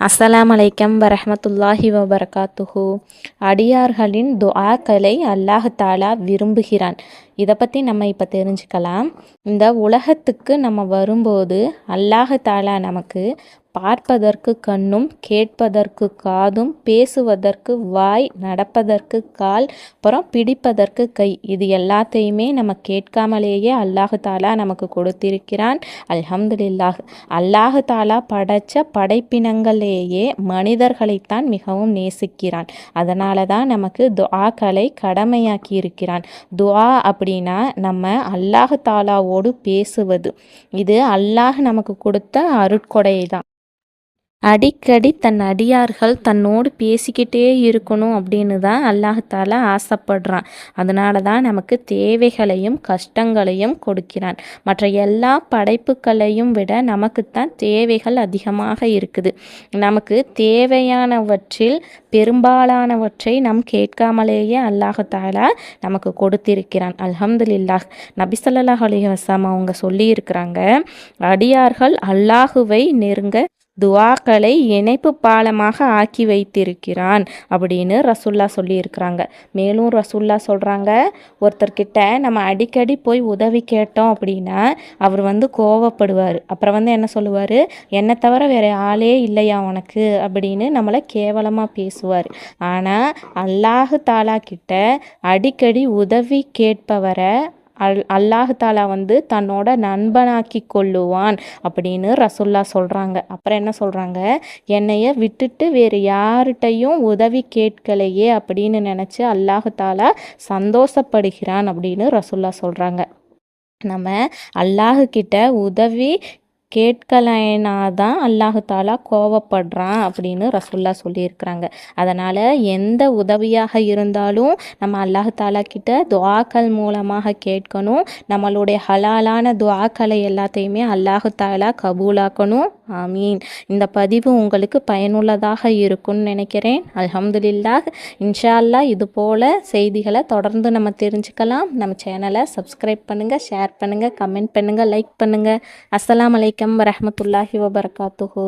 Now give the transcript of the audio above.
அஸ்ஸலாம் அலைக்கம் வரஹமத்துல்லாஹி வபரகாத்துஹு. அடியார்களின் துஆக்களை அல்லாஹ் தாலா விரும்புகிறான். இதை பற்றி நம்ம இப்போ தெரிஞ்சுக்கலாம். இந்த உலகத்துக்கு நம்ம வரும்போது அல்லாஹ் தாலா நமக்கு பார்ப்பதற்கு கண்ணும் கேட்பதற்கு காதும் பேசுவதற்கு வாய் நடப்பதற்கு கால் அப்புறம் பிடிப்பதற்கு கை. இது எல்லாத்தையுமே நம்ம கேட்காமலேயே அல்லாஹு தாலா நமக்கு கொடுத்திருக்கிறான். அல்ஹம்துலில்லாஹ். அல்லாஹு தாலா படைச்ச படைப்பினங்களேயே மனிதர்களைத்தான் மிகவும் நேசிக்கிறான். அதனால தான் நமக்கு துஆக்களை கடமையாக்கி இருக்கிறான் துஆ அப்படின்னா நம்ம அல்லாஹு தாலாவோடு பேசுவது. இது அல்லாஹ் நமக்கு கொடுத்த அருட்கொடை தான் அடிக்கடி தன் அடியார்கள் தன்னோடு பேசிக்கிட்டே இருக்கணும் அப்படின்னு தான் அல்லாஹால ஆசைப்படுறான். அதனால தான் நமக்கு தேவைகளையும் கஷ்டங்களையும் கொடுக்கிறான். மற்ற எல்லா படைப்புகளையும் விட நமக்குத்தான் தேவைகள் அதிகமாக இருக்குது. நமக்கு தேவையானவற்றில் பெரும்பாலானவற்றை நம் கேட்காமலேயே அல்லாஹால நமக்கு கொடுத்திருக்கிறான். அல்ஹம்துலில்லாஹ். நபிசல்லாஹ் அலி வசாம் அவங்க சொல்லியிருக்கிறாங்க அடியார்கள் அல்லாஹுவை நெருங்க துவாக்களை இணைப்பு பாலமாக ஆக்கி வைத்திருக்கிறான் அப்படின்னு ரசுல்லா சொல்லியிருக்கிறாங்க. மேலும் ரசுல்லா சொல்கிறாங்க ஒருத்தர்கிட்ட நம்ம அடிக்கடி போய் உதவி கேட்டோம் அப்படின்னா அவர் வந்து கோவப்படுவார். அப்புறம் வந்து என்ன சொல்லுவார்? என்னை தவிர வேறு ஆளே இல்லையா உனக்கு? அப்படின்னு நம்மளை கேவலமாக பேசுவார். ஆனால் அல்லாஹு தாலா கிட்ட அடிக்கடி உதவி கேட்பவரை அல் அல்லாஹாலா வந்து தன்னோட நண்பனாக்கி கொள்ளுவான் அப்படின்னு ரசுல்லா சொல்கிறாங்க அப்புறம் என்ன சொல்கிறாங்க என்னைய விட்டுட்டு வேறு யார்கிட்டையும் உதவி கேட்கலையே அப்படின்னு நினச்சி அல்லாஹாலா சந்தோஷப்படுகிறான் அப்படின்னு ரசுல்லா சொல்கிறாங்க நம்ம அல்லாஹுக்கிட்ட உதவி கேட்கலைனா தான் அல்லாஹு தாலா கோவப்படுறான் அப்படின்னு ரசுல்லா சொல்லியிருக்கிறாங்க. அதனால் எந்த உதவியாக இருந்தாலும் நம்ம அல்லாஹு தாலா கிட்ட துவாக்கள் மூலமாக கேட்கணும். நம்மளுடைய ஹலாலான துவாக்களை எல்லாத்தையுமே அல்லாஹு தாலா கபூலாக்கணும். ஆமீன். இந்த பதிவு உங்களுக்கு பயனுள்ளதாக இருக்கும்னு நினைக்கிறேன். அலமதுல்லா இன்ஷா அல்லா இது போல் செய்திகளை தொடர்ந்து நம்ம தெரிஞ்சுக்கலாம். நம்ம சேனலை சப்ஸ்கிரைப் பண்ணுங்கள் ஷேர் பண்ணுங்கள் கமெண்ட் பண்ணுங்கள் லைக் பண்ணுங்கள் அஸ்லாம் வலைக்கம் வரமத்துல்லாஹி வபர்காத்துஹோ.